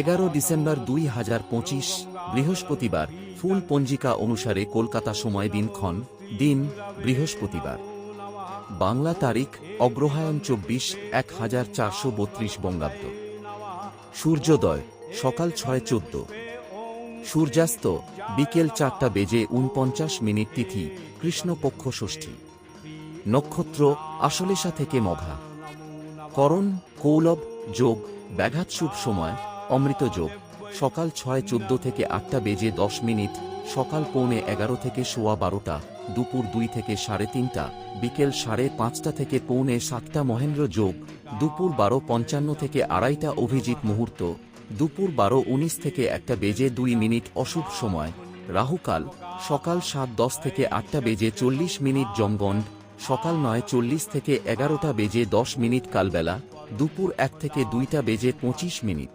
এগারো ডিসেম্বর দুই হাজার পঁচিশ, বৃহস্পতিবার, ফুল পঞ্জিকা অনুসারে কলকাতা সময় দিনক্ষণ দিন, বৃহস্পতিবার। বাংলা তারিখ, অগ্রহায়ণ চব্বিশ, এক হাজার চারশো বত্রিশ বঙ্গাব্দ। সূর্যোদয়, সকাল ছয় চোদ্দ। সূর্যাস্ত, বিকেল চারটা বেজে উনপঞ্চাশ মিনিট তিথি, কৃষ্ণপক্ষ ষষ্ঠী। নক্ষত্র আশলেষা থেকে মঘা। করণ কৌলভ যোগ, ব্যাঘাত শুভ সময় অমৃত যোগ, সকাল ছয় চোদ্দ থেকে আটটা বেজে দশ মিনিট, সকাল পৌনে এগারো থেকে সোয়া বারোটা, দুপুর দুই থেকে সাড়ে তিনটা, বিকেল সাড়ে পাঁচটা থেকে পৌনে সাতটা মহেন্দ্র যোগ, দুপুর বারো পঞ্চান্ন থেকে আড়াইটা অভিজিৎ মুহূর্ত, দুপুর বারো উনিশ থেকে একটা বেজে দুই মিনিট অশুভ সময়। রাহুকাল, সকাল সাত দশ থেকে আটটা বেজে চল্লিশ মিনিট জমগণ্ড, সকাল নয় চল্লিশ থেকে এগারোটা বেজে দশ মিনিট কালবেলা, দুপুর এক থেকে দুইটা বেজে পঁচিশ মিনিট।